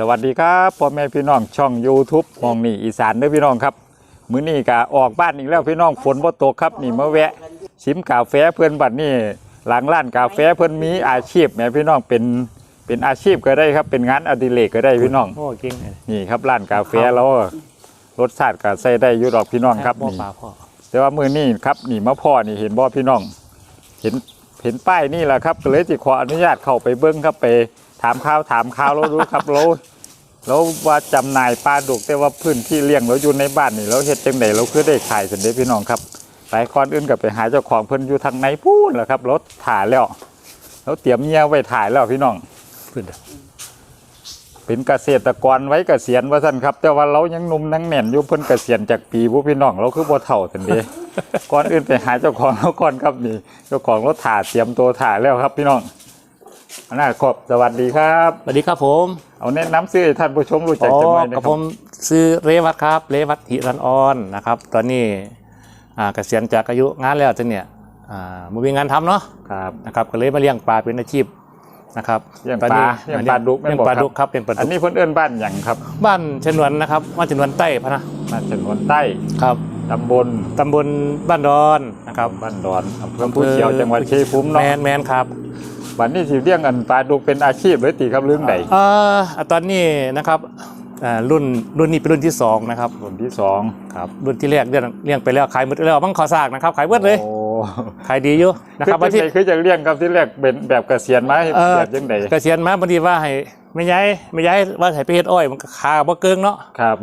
สวัสดีครับพ่อแม่พี่น้องช่อง YouTube มองนี่อีสานเด้อพี่น้องครับ มื้อนี้ก็ออกบ้านอีกแล้วพี่น้องฝนบ่ตกครับนี่มาแวะชิมกาแฟเพื่อนบัดนี้หลังร้านกาแฟเพื่อนมีอาชีพแหม่พี่น้องเป็นเป็นอาชีพก็ได้ครับเป็นงานอดิเรกก็ได้พี่น้องโอ้เก่งเลยนี่ครับร้านกาแฟแล้วรสชาติก็ใส่ได้อยู่ดอกพี่น้องครับพ่อนี่ปลาพ่อแต่ว่ามือนี่ครับนี่มาพ่อนี่เห็นบ่พี่น้อง เห็นเห็นป้ายนี่แหละครับก็เลยจิขออนุญาตเข้าไปเบิ้งครับไป ถามข่าวถามข่าวแล้วรู้ครับเราเราว่าจำหน่ายปลาดุกแต่ว่าพื้นที่เลี้ยงเราอยู่ในบ้านนี่เราเฮ็ดจังไดเราคือได้ขายสันเด้พี่น้องครับไปก่อนอื่นกับไปหาเจ้าของเพิ่นอยู่ทางไหนพูนแหละครับรถถ่ายแล้วเราเตรียมเมียไว้ถ่ายแล้วพี่น้องขึ้นเด้อเป็นเกษตรกรไว้เกษียณว่าซั่นครับ แต่ว่าเรายังหนุ่มนังแน่นอยู่เพิ่นเกษียณจากปีผู้พี่น้องเราคือบ่เฒ่าซั่นเด้ก่อนอื่นไปหาเจ้าของเราก่อนครับนี่ เจ้าของรถถ่าเตรียมตัวถ่ายแล้วครับพี่น้อง อันน่าขอบสวัสดีครับ สวัสดีครับผม เอาแนะนำชื่อให้ท่านผู้ชมรู้จักอ๋อจังหน่อยนะกับครัผบมซื้อเรวัตครับเรวัตหิรันออนนะครับ ตอนนี้อ่าเกษียณจากอายุงานแล้วจังเนี่ยอ่าบ่มีงานทำเนาะครับ นะครับก็เลยมาเลี้ยงปลาเป็นอาชีพนะครับเลี้ยงตอนปลานี้เลี้ยงปลาดุกแม่เลี้นยงบ่ปลาครับ ดุกครับเป็นปลาอันดุกนี้เพิ่นเอิ้นบ้านหยังครับบ้านชนวนนะครับบ้านชนวนใต้พะนะบ้านชนวนใต้ครับตำบลตำบลบ้านดอนนะครับ บ้านดอนอำเภอภูเขียวจังหวัดชัยภูมิแมเนาะนแมนครับ วันนี้สิเลี้ยงอันปลาดุกเป็นอาชีพเลยติครับเรื่องใดเอ่อตอนนี้นะครับอ่ารุ่นรุ่นนี้เป็นรุ่นที่สองนะครับ รุ่นที่สองครับรุ่นที่แรกเลี้ยงเลี้ยงไปแล้วขายหมดแล้วบังขอซากนะครับขายหมดเลยโอ้ขายดีอยู่นะคืคอรับเป็ว่านที่ไงคือจะเลี้ยงครับที่แรกเป็นแบบเกษียณมาให้เอ่อแบบจังไดเกษียณมาบางทีว่าให้ไม่ย้ายไม่ย้ายว่าให้ไปเฮ็ดอ้อยมันก็คาบ่เกิงเนาะครับ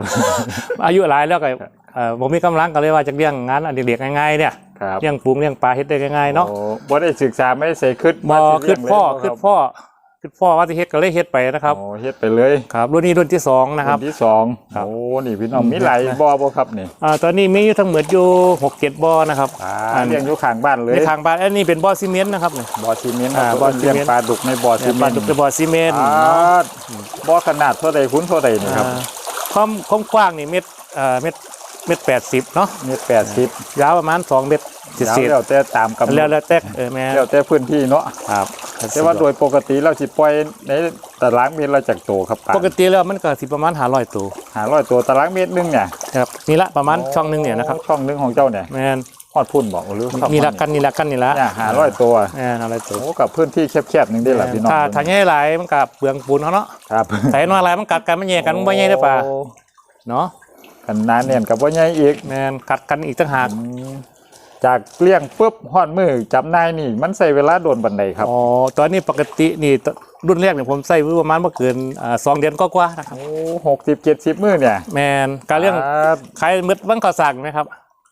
อายุหลายแล้วก็เอ่อบ่มีกำลังก็เลยว่าจะเลี้ยงงานอดิเรกง่ายๆเนี่ย ครับเลี้ยงปูงเลี้ยงปลาเฮ็ดได้ง่ายๆเนาะโอ้บ่ได้ศึกษาไม่ได้ใส่คิดบ่ว่าสิคิดเลี้ยงพ่อเลยคิดพ่อคิดพ่อว่าสิเฮ็ดก็เลยเฮ็ดไปนะครับโอ้เฮ็ดไปเลยครับรุ่นนี้รุ่นที่สองนะครับรุ่ที่สองครับโอ้นี่พี่น้องอืมมีหลายบ่บ่ครับนี่อ่าตอนนี้มีอยู่ทั้งหมดอยู่หกเจ็ดบ่อนะครับอ่าอันเลี้ยงอยู่ข้างบ้านเลยในทางบ้านอันนี้เป็นบ่อซีเมนต์นะครับเนี่ยบ่อซีเมนต์อ่าครับบ่อซีเลี้ยงเมนต์ปลาดุกในบ่อซีเมบ้านนดุต์เป็นบ่อซีเมนต์อ่าเนาะบ่อขนาดเท่าใดคุ้นเท่าใดนี่ครับอ่าความความกว้างนี่เม็ดเอ่อเม็ดเม็ดแปดสิบเนาะเมตร80ยาวประมาณสองเม็ด สิยาวสิบแล้วแต่ตามกำหนแล้วดแล้วแต่เออแม่แล้วแต่พื้นที่เนาะครับแต่ว่าโดยปกติเราสิปล่อยในตารางเมตรละจากโตครับปลาปกติแล้วมันก็สิประมาณหาร้อยตัว500ตัวตารางเมตรหนึงเนี่ยครับนี่ละประมาณช่องหนึงเนี่ยนะครับช่องหนึงของเจ้าเนี่ยแม่นฮอดพุ่นบอกหรือช่องนี่ละมักันนี่ละกันนี่ละเนี่ย500ตัวแม่นห้าร้อยตัวโอ้กับพื้นที่แคบๆหนึงได้ล่ะพี่น้องถ้าถ้าใหญ่หลายมันก็เปลืองปูนเขาเนาะครับใส่น้อยหลายมันกัดกันมันแย่กันมันบ่ใหญ่ได้อป่าโอ้เนาะกันนานเนี่ยกับว่าใหญ่อีกแม่นกัดกันอีกต่างหาก จากเลี้ยงปุ๊บฮอดมือจำนายนี่ มันใส่เวลาโดนบันไดครับ อ๋อ ตอนนี้ปกตินี่ตรุ่นแรกเนี่ยผมใส่ไว้ประมาณเมื่อเกินอ่าสองเดือนก็กว่าๆนะครับ โอ้หกสิบเจ็ดสิบมือเนี่ยแมนการเรื่องครับขายมืดบ้างก่อสั่งไหมครับ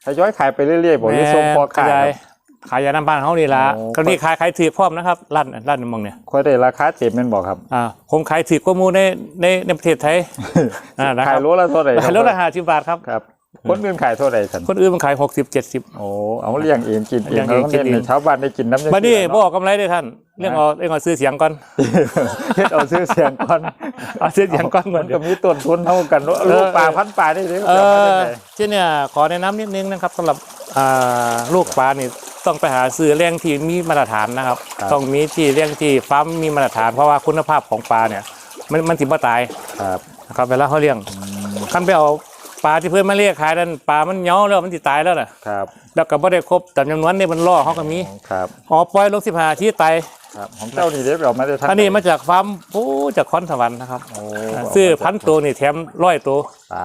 ทยอยขายไปเรื่อยๆผมจะส่งพอขขายยายครับ ขายยาน้ำบ้านเขานี่ละโอ้ คราวนี้ขายขายถือพร้อมนะครับร้านร้านในเมองเนี่ยค่อยได้ราคาเจ็บแมันบอกครับ อ่าผมขายถือกว่าหมูในในในประเทศไทยอ่านะคขายรับโลละเท่าไหร่คขายบ รถละห้าสิบบาทครับ ครับ คนอื่นขายเท่าไหร่สันคนอื่นมันขายหกสิบเจ็ดสิบโอ้เอาเลี้ยงเองกินเอเลี้งยงเราเองต้องกินเลี้ยงเองให้ชาวบ้านได้กินน้ำยาบัดนี้เกลืบออกกำไรด้วยท่านเรื่องเอาเรื่องเอาซื้อเสียงก่อนเฮ็ดเอาซื้อเสียงก่อนเอาซื้อเสียงก่อนก่มัอนนก็มีต้นทุนเท่ากันเนอะเออลูกปลาพันปลาได้เลยเอจะเอามาอจากไหนที่เนี่ยขอแนะนำนิดนึงนะครับสำหรับอ่าลูกปลานี่ต้องไปหาซื้อแรงที่มีมาตรฐานนะครับ ต้องมีที่เลี้ยงที่ฟาร์มมีมาตรฐานเพราะว่าคุณภาพของปลาเนี่ย มันมันสิบ่ตายครับนะครับเวลาเขาเลี้ยงคันไปเอา ปลาที่เพื่อนมาเรียกขายนั่นปลามันเหนียแล้วมันติตายแล้วน่ะครับ แล้วก็บ่ได้ครบตามจำนวนนี่มันล่อเขาก็มีครับอ๋อปล่อยลง15ที่ตายครับของเจ้านี่เด็กเราไม่ได้ทัอันนี้มาจากฟาร์มปูจากคอนสวรรค์นะครับโอ้ซื้อพันตัวนี่แถมร้อยตัวบ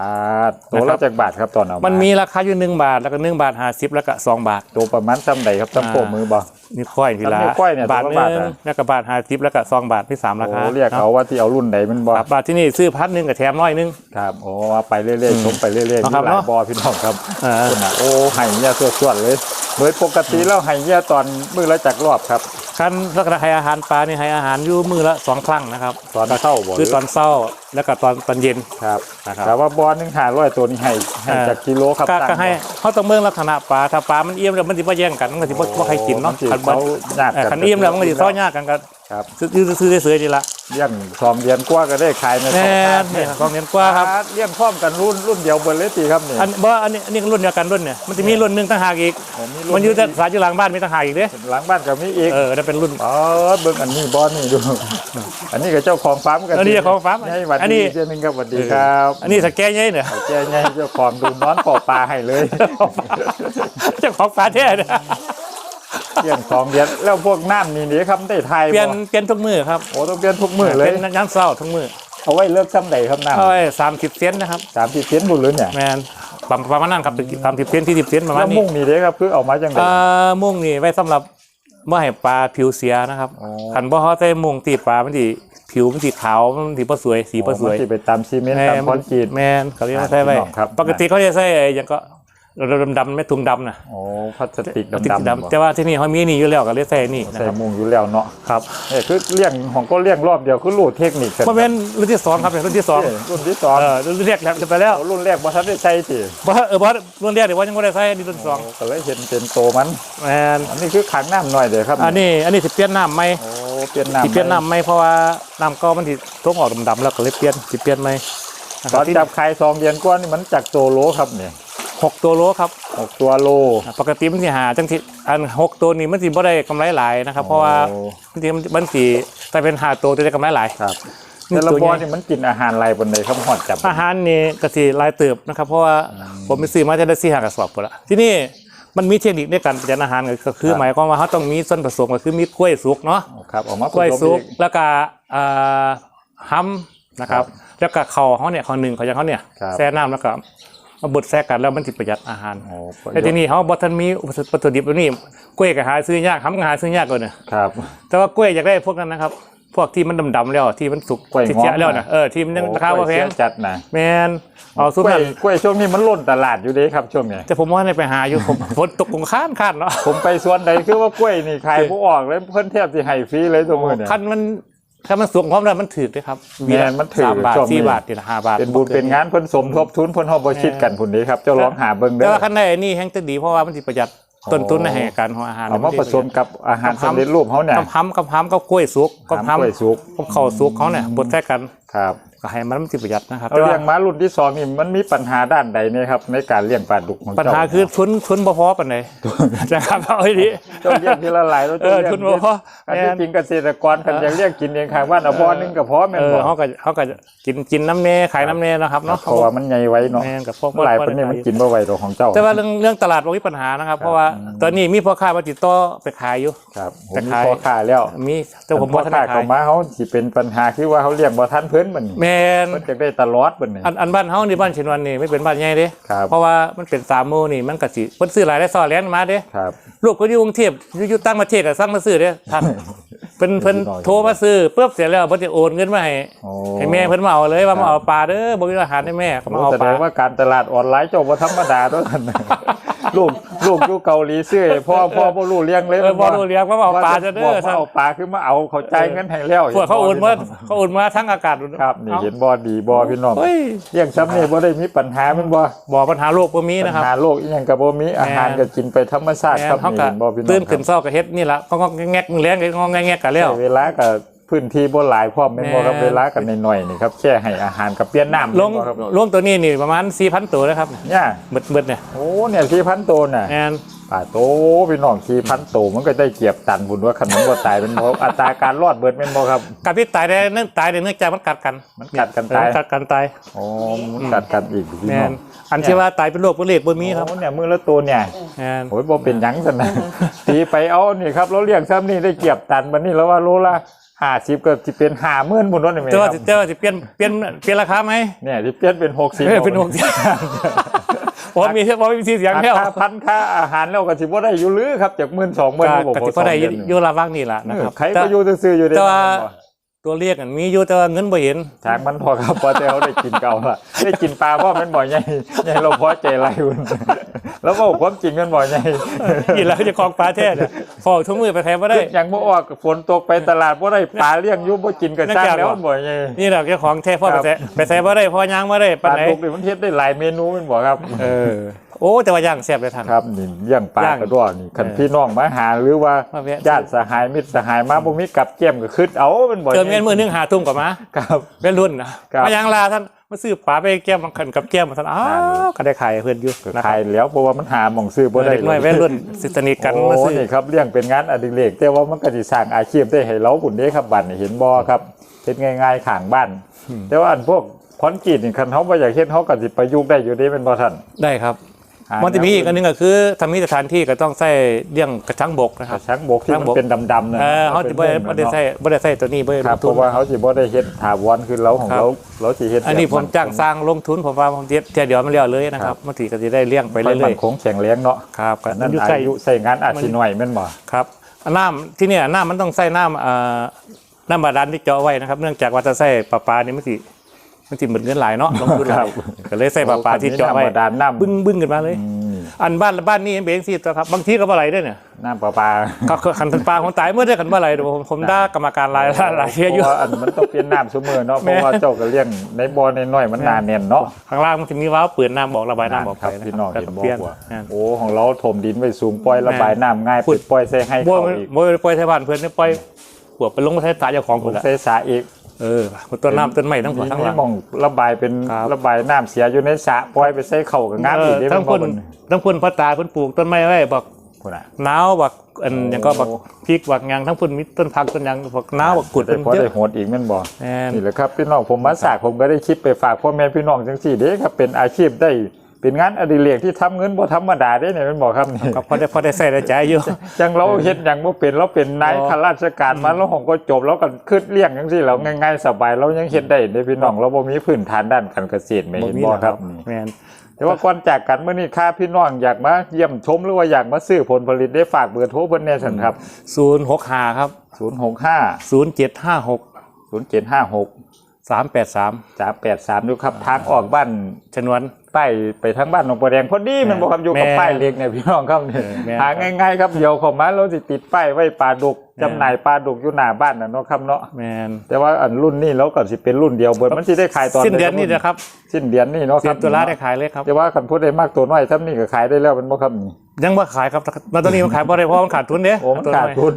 าทตัวนะครัละบจากบาทครับตอนเอามัมันมีราคาอยู่หนึ่งบาทแล้วก็หนึ่งบาทห้าสิบแล้วก็สองบาท ตัวประมาณซ้ำใดครับซ้ำโปะมือบ่นี่ค่อยทีละแล้วนิ้วก้อยเนี่ยบาทตัวหละนึ่บาทงอะแล้วก็บาทห้าสิบแล้วก็สองบาทที่สามราโอ้คาเรียกเอาว่าที่เอารุ่นใดมันบ่ครับบาทที่นี่ซื้อพันหนึ่งกับแถมร้อยหนึงครับโอ้เอาไปเรื่อยๆชมไปเรื่อยๆนะมีครับหลายเนาะบ่อพี่น้องครับเออคุณน่ะโอ้ไห้เงี้ยสวดๆเลย โดยปกติแล้วไห้เงี้ยตอนมือละจากรอบครับคันแล้วก็ให้อาหารปลานี่ให้อาหารอยู่มือละสองครั้งนะครับตอนเข้าบ่คือตอนเช้าแล้วก็ตอนตอนเย็นครับนะครับแต่ว่าบ่อหนึง500ตัวนี้ให้ให้เออจากกิโลครับก็ตั้งก็ให้เขาต้องเมืองลักษณะปลาถ้าปลามันเอี่ยมแล้วมันสิบ่แย่งกันมันก็สิบ่บ่ใครกินเนาะมัสิคันบ่เขาญาติเออกัคันเอี่ยมแล้วมันก็สิซ้อยากกันก็ ครับซื้อซื้อซื้อๆดีละเลี้ยงสองเดือนกว่าก็ได้ขายในแน่สองพันเนี่ยสองเดือนกว่าครับเลี้ยงพร้อมกันรุ่นรุ่นเดียวเบนเลยตีครับนี่อันบ่อันนี้อันนี้ก็รุ่นเดียวกันรุ่นเนี่ยมันจะมีรุ่นหนึ่งต่างหากอีกโอ้รุ่มันอยู่แต่สายอยู่หลังบ้านมีต่างหากอีกเด้หลังบ้านก็มีอีกเออนั่นเป็นรุ่นอ๋อเบิ่งอันนี้บอสนี่ดูอันนี้ก็เจ้าของฟาร์มกันอันนี้เจ้าของฟาร์มให้หวัดอันนี้ดีเจ้าหนึงครับหวัดดีครับ อันนี้สแกนยัยเนี่ยเจ้าไงเจ้าของดูนอนปอปลาให้เลยเจ้าของฟ้าแท้เนี่ย เลี้ยงสองเดือนแล้วพวกน้ำนี่เดี๋ยวครับได้ไทยเปลี่ยนบ่เปลี่ยนทุกมือครับโอ้ต้องเปลี่ยนทุกมื้อเลยเป็นย้ำเศร้าทุกมือเอาไว้เลิกซ้ำใดครับน้ำเอาไว้สามสิบเซนนะครับสามสิบเซนบุญเลยเนี่ยแมนประประมาณนั้นครับสามสิบเซนที่สิบเซนประมาแล้ณวนี้มุ่งนี่เด้ครับคือเอามาจังไดเอ่อมุ่งนี่ไว้สำหรับเมื่อให้ปลาผิวเสียนะครับอ๋อขันบ่เขาใส่มุ่งตีปลามันสีผิวมันสีขาวมันสีบ่สวยสีบ่สวยอ๋อมันสิไปตามซีเมนต์ตามคอนกรีตแมนเขาเรียกว่าใส่ไว้พี่น้องครับปกติเขาจะใส่ไอ้หยังก็ ดำๆไม่ถุงดำนะโอ้พลาสติกติดดำๆดำแต่ว่าที่นี่เขามีนี่อยู่แล้วก็เลยใส่นี่นะใส่ครับมุงอยู่แล้วเนาะครับเนี่ยคือเลี้ยงของก็เลี้ยงรอบเดียวคือรู้เทคนิคกันมันเป็นรุ่นที่สองครับเป็นรุ่นที่สองเอ้ยรุ่นที่สองเออรุ่นแรกแล้วจะไปแล้วเอารุ่นแรกบ่ทันได้ใช้สิบ่เออบ่รุ่นแรกเดี๋ยวว่ายังไม่ได้ใส่นี่รุ่นสองก็เลยเห็นเป็นโตมันแมนอันนี้คือขังน้ำหน่อยเด้อครับอันนี้อันนี้สิเปลี่ยนน้ำไหมโอ้เปลี่ยนน้ำสิเปลี่ยนน้ำไหมเพราะว่าน้ำเก็มันสิท้องออกดำๆแล้วก็เลยเปลี่ยนสิเปลี่ยนไหมนะคตรัอบนจับไข่สองเดือนกว่านี่มันจากตัวโลครับเนี่ย หกตัวโลครับหกตัวโล ปกติมันสิหาจังที่อันหกตัวนี้มันสิบ่ได้กำไรหลายนะครับ เพราะว่าโอ้บางทีมันมันสิแต่เป็นหาตัวจะได้กำไรหลายครับนี่แต่ละตัวบอใหญ่นี่มันกินอาหารอะไรบนเลยครับหอดจับอาหารนี่ก็สิหลายเติบนะครับ เพราะว่าผมไปซื้อมาจะได้สี่หากระสอบหมดละที่นี่มันมีเทคนิคในการประหยัดอาหารก็คือ หมายความว่าเขาต้องมีส่วนผสมก็คือมีกล้วยสุกเนาะ ครับออกมากล้วยสุกอี แล้วก็อ่าห้ำนะครับ แล้วก็เข่าเขาเนี่ยเขาหนึ่งเขาอย่างเขาเนี่ยครับ แช่น้ำแล้วก็ มาบดแช่กันแล้วมันจะประหยัดอาหาร โอ้แต่ทีนี้เขาบอทันมีอุปสรรควัตถุดิบตัวนี้กล้วยก็หาซื้อยากห้ำก็หาซื้อยากกว่าเนี่ยครับ แต่ว่ากล้วยอยากได้พวกนั้นนะครับ พวกที่มันดำๆแล้วที่มันสุกกล้วยที่งอมเสียแล้วนะเออที่มันยังราคาว่าแพงโอ้กล้วยเสียจัดนะแมนเอาสุดกล้วยนั้นกล้วยช่วงนี้มันล้นตลาดอยู่เด้ครับช่วงนี้แต่ผมว่าในไปหาอยู่ผมฝนตกคงค้านค้านเนาะผมไปสวนใดคือว่ากล้วยนี่ขายผู้ออกเลยเพิ่นแทบสิให้ฟรีเลยตัวมือเนี่ย คันมัน คันมันสูงพร้อมแล้วมันถือด้วยครับแม่นมันถือสามบาทช่วงนี้ สี่บาทนี่ละห้าบาทเป็นบุญเป็นงานเพิ่นสมทบทุนเพิ่นเฮาบ่คิดกันพุ่นนี้ครับเจ้าลองหาเบิ่งเด้แต่อ ว่าคันในนี่แห้งจะดีเพราะว่ามันสิประหยัดต้นทุนในแห่งการของอาหารเอามาผสมกับอาหารสำเร็จรูปเฮาเนี่ยกับห้ำกับห้ำกับกล้วยสุกกับหามกล้วยห้ำสุก กับข้าวสุกเขาเนี่ยบดแท้กันครับก็ให้มันมันสิประหยัดนะครับเอาแต่ว่าเลี้ยงม้ารุ่นที่สองนี่มันมีปัญหาด้านใดเนี่ยครับ ในการเลี้ยงปลาดุกของปัญเจ้าหาคือทุนทุนบ่พอปานใดนะครับเอาไว้ดี เจ้าเลี้ยงทีละหลายแล้วเอเจ้าอเลี้ยงทุนบ่พออันที่จริงเกษตรกรคันอยากเลี้ยงกินเองข้างบ้านเอาบ่อนึงก็พอแม่นเออบ่เขาก็เขาก็กินกินน้ำเนขายน้ำเนนะครับเนาะเพราะว่ามันใหญ่ไว้เนาะแม่นกับพวกเมื่อหลายคนนี่มันกินบ่ไหวดอกของเจ้า แต่ว่าเรื่องเรื่องตลาดบ่มีปัญหานะครับ เพราะว่าตอนนี้มีพ่อค้ามาติดต่อไปขายอยู่ ครับผมแต่มีขายพ่อค้าแล้วมีแต่ผมพ่บ่อทันค้าได้ขาเข้ายมาเขาสิเป็นปัญหาคือว่าเขาเลี้ยงบ่ทันเพิ่นมันแม่นมันจะได้ตลอดเบิ่นนี่อันอันบ้านเฮานี่บ้านเชนวันนี่ไม่เป็นบ้านใหญ่เด้ครับเพราะว่ามันเป็นสามหมู่นี่มันก็สิเพิ่นซื้อหลายได้ซ้อแลนมาเด้ครับลูกก็อยู่กรุงเทพอยู่อยู่ต่างประเทศก็สั่งมาซื้อเด้ท่านเพิ่นเพิ่นโทรมาซื้อปุ๊บเสร็จแล้วเพิ่นจะโอนเงินมาให้โอ้ให้แม่เพิ่นมาเอาเลยว่ามาเอาปลาเด้อบ่มีอาหารให้แม่ก็มาเอาแสปดลางว่าการตลาดออนไลน์เจ้าบ่ธรรมดาตัวนั้น ลูกลูกอยู่เกาหลีซื้อให้พ่อพ่อบ่รู้เลี้ยงเลยเออบ่รู้เลี้ยงว่ามาเอาปลาจะเด้บอกว่าเอาปลาคือมาเอาเขาจ่ายเงินให้แล้วพวกเขาโอนมาเขาโอนมาทั้งอากาศครับนี่เห็นบ่ดีบ่พี่น้องเฮ้ยเลี้ยงซ้ำนี่บ่ได้มีปัญหาแม่นบ่บ่ปัญหาโลกบ่มีปันะญครับหาโรคอีหยังก็บ่มีอาหารก็กินไปธรรมชาติแม่ครับนเขานี่ก็เห็นบ่พี่น้องตื่นคขึ้นรับเช้าก็เฮ็ดนี่ละก็งอกแงกมึงแรงก็งอกแงกกันแล้วใช้เวลากับ พื้นที่บ่หลายพร้อมแม่นบ่ครับแม่น เวลากันน้อยๆนี่ครับแค่ให้อาหารกับเปลี่ยนน้ำลงแม่นบ่ครับลงตัวนี้นี่ประมาณ4,000ตัวนะครับเนี่ยเบิดเบิดเนี่ยโอ้เนี่ย4,000ตัวน่ะแม่นป่าโตพี่น้อง4,000ตัวมันก็ได้เกียบตันพุ่นว่าขนมบ่ตายเป็นบ่อัตราการรอดเบิดแม่นบ่ครับ การที่ตายได้เนื่องตายได้เนื่องจากมันกัดกันมันกัดกันเออตายกัดกันตายโอ้มันกัดกันอีกพี่แม่น้องนอันที่ว่าตายเป็นโรคเป็นเลดบ่มีครับโอ้เนี่ยมือละตัวเนี่ยแม่นโอ้ยบ่เป็นหยังซั่นนะตีไปเอานี่ครับเราเลี้ยงซ้ำนี่ได้เกียบตันบัดนี้แล้วว่าโลละ 50ก็สิเป็น50,000บุญรถนี่แม่แต่ว่าครับแต่ว่าสิเปลี่ยนเปลี่ยนเปลี่ยนราคาไหมเนี่ยที่เปลี่ยนเป็น60เออเป็นหกสิบผมมีเพราะมีเสียงราแค่คาพันค่าอาหารแล้วก็สิบ่ได้อยู่หรือครับจาก12,000ก็บ่กติพอได้อยู่อยู่ระหว่างนี่ล่ะเอนะอครับ ใครก็อยู่ซื่อๆอยู่เด้แต่ว่า ตัวเลขอันมีอยู่แต่ว่าเงินบ่เห็นทางมันพอครับพอแต่เขาได้กินเก่าละได้กินปลาเพราะมันบ่ใหญ่ใหญ่เราพอใจไรอุ่นแล้วบอกความจริงมันบ่ใหญ่กินแล้วจะคลองปลาแท้เนี่ยฟอกทุ่งมือไปแทนบ่ได้ยังบ่ออกฝนตกไปตลาดบ่ได้ปลาเลี้ยงอยู่บ่กินก็สร้างแล้วมันบ่ใหญ่นี่แหละเจ้าของแท้พ่อคไปรับแท้ไปแท้บ่ได้พ่อย่างบ่ได้ปปานลาไหนดุกนี่มันเฮ็ดได้หลายเมนูแมันบ่ครับ เออ โอ้แต่ว่าย่างแซ่บเลยท่าน ครับนี่เลี้ยงปลาย่างกระดอนี่คันเออพี่น้องมาหาหรือว่ามาแวะ ญาติสหายมิตรสหายมาบ่มีกับเจียมก็คืดเอามันบ่เจอเมียนมือหนึงหาทุ่มกว่ามาครับ เป็นรุ่นนะครับ มายังลาท่านมาซื้อปลาไปแก้มมาขันกับแก้มมาท่านอ้าวก็ได้ขายให้เพื่อนอยู่ก็นะคขารับยแล้วเพราะว่ามันหาหม่องซื้อบ่ได้เด็กน้อยเลแว่นรุ่นสิสนิทกันโอ้มาซื้อ นี่ครับเลี้ยงเป็นงานอดิเรกแต่ว่ามันก็สิสร้างอาชีพได้ให้เราบุญเด้ครับบัดนี่เห็นบ่ครับเฮ็ดง่ายๆข้างบ้าน แต่ว่าอันพวกคอนกรีตนี่คันเฮาบ่อยากเฮ็ดเฮาก็สิประยุกต์ได้อยู่เด้เป็นบ่ท่าน ได้ครับหา มันจะมีอีกอันหนึงก็คือทำมีสถานที่ก็ต้องใส่เลี้ยงกระชังบกนะคกรัระบชังบกที่กระชัมังนบกเป็นดำๆนั่นเออเขาจะบ่ได้บ่ได้ใส่บ่ได้ใส่ตัวนี้บ่ได้คลรับงเพทุนราะว่าเขาสิบ่ได้เฮ็ดถาวรคือเราของครับเราเราสิเฮ็ดอันนี้แบบผมจ้างสร้างลงทุนผมว่าผมเดียวเดี๋ยวมันเรียวเลยนะครับมันถือก็จะได้เลี้ยงไปไปเรื่มัอยนคงแข็งแรงเนาะๆครับก็นั่นอยู่อาใกล้ยุใส่งานอาจสิหน่อยแม่นบ่ครับอันน้ำที่เนี่ยน้ำมันต้องใส่น้ำเอ่อน้ำบาดาลที่เจาะไว้นะครับ เนื่องจากว่าจะใส่ปลาปลานี่มันสิ มันสิเหมือนเงินหลายเนาะลงทุนหลายก็เลยใส่ปลาปลาที่เจาะไว้ธรรมดาน้ำบึ้งบึ้งขึ้นมาเลยอืมอันบ้านบ้านนี้เองสิตัวครับบางทีก็บ่ไหลด้วยเนี่ยน้ำประปาเขาขันปลาของตายเมื่อได้ขันบ่ไหลเดี๋ยวผมผมด่ากรรมการหลายหลายเที่ยเพอยู่ราะว่าอันมันต้องเปลี่ยนน้ำซุมื้อเนาะเพแม่ราะว่าเจ้าก็เลี้ยงในบ่อน้อยๆมันหนาแน่นเนาะข้างล่างมันจะมีว้าวเปิดน้ำบอกระบายน้ำออกคไปรับนะพี่น้องแล้วเห็นก็บ่เปลี่ยนว่านั่นโอ้ของเราถมดินไว้สูงปล่อยระบายน้ำง่ายพูดปิดปล่อยใส่ให้บ่เขาอีกบ่ปล่อยไทยบ้านเพื่อนนี่ปล่อยหัวไปลงมาใช้ตาเจ้าของผคนมละใส่สาอีก เออต้นน้ำต้นไม้ทั้งหัวทั้งหลันี่งมองระบายเป็นครับ ระบายน้ำเสียอยู่ในสระปล่อยไปใส่เข้ากับงามอีกเอเด้อทั้งมัคนทั้งคนพ่อตาเพิ่นปลูกต้นไม้ไว้บอกพุ่นน่ะ หนาวบักอันโอ้หยังก็บักพริกบักหยังทั้งพุ่นมีต้นผักต้นหยังบักหนาวบักกุดได้เพิ่นพอเยได้อะโหดอีกแม่นบ่แม่น นี่แหละครับพี่น้องผมมาสากผมก็ได้คลิปไปฝากพ่อแม่พี่น้องจังสี่เด้ครับเป็นอาชีพได้ เป็นงานอดิเรกที่ทำเงินบ่ธรรมดาเด้เนี่ยแมันบอกครับนี่ก็พอได้พอได้ใส่ได้ใจอยู่จังเราเฮ็ดหยังบ่เป็นเราเป็นนายอ๋อข้าราชการมาแล้วของก็จบแล้วก็ขึ้นเลี้ยงจังซี่เราง่ายๆสบายเรายังเฮ็ดได้เด้พี่น้องเราบ่มีพื้นฐานด้านการเกษตรไม่เห็นบ่ครับนี่แม่นแต่ว่าก่อนจากกันมื้อนี้ค่าพี่น้องอยากมาเยี่ยมชมหรือว่าอยากมาซื้อผลผลิตได้ฝากเบอร์โทรเพิ่นแน่ซั่นครับ065ครับ065 0756 0756 383 383ดูครับทางออกบ้านชนวนป้ายไปทางบ้านหนองบัวแดงพอดีมันบอกครับอยู่กับแม่ป้ายเล็กเนี่ยพี่น้องครับเนี่ยแม่หาง่ายๆครับเดี๋ยวเของมาเราสิติดป้ายไว้ปลาดุกแม่จำหน่ายปลาดุกอยู่หน้าบ้านน่ะเนาะครับเนาะแม่นแต่ว่าอันรุ่นนี้เราก็สิเป็นรุ่นเดียวเบิดมันสิได้ขายตอนสิ้นเดือนนี้นะครับสิ้นเดือนนี้เนาะคสิ้รับนตุลาได้ขายเลยครับแต่ว่าคันพูดได้มากตัวน้อยถ้านี่ก็ขายได้แล้วมันบ่ครับนี่ยังว่าขายครับมาตอนนี้มันขายบ่ได้เพราะมันขาดทุนเด้โอ้มันขาดทุน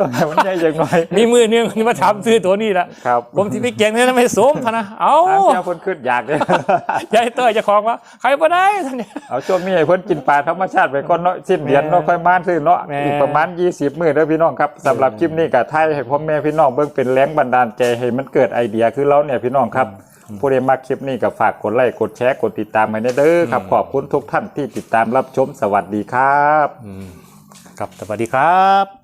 ต้องให้มันใหญ่อย่างน้อยมีมือนึงนี่มาถามซื้อตัวนี้ละครับผมที่ไปเก่งเนี่ยไม่สมพะนะเอาทางเจ้าเพิ่นขึ้นอยากเลยยายเต้ยเจะของว่าใครบ่ได้ท่านเนี่ยเอาช่วงนี้ให้เพิ่นกินปลาธรรมชาติไปก่อนเนาะสิ้นเดือนเนาะค่อยมาซื้อเนาะแม่อีกประมาณ 20มื้อเด้อพี่น้องครับสำหรับคลิปนี้ก็ถ่ายให้พ่อแม่พี่น้องเบิ่งเป็นแรงบันดาลใจให้มันเกิดไอเดียคือเราเนี่ยพี่น้องครับผู้ใดมักคลิปนี้ก็ฝากกดไลค์กดแชร์กดติดตามให้เด้อครับขอบคุณทุกท่านที่ติดตามรับชมสวัสดีครับครับสวัสดีครับ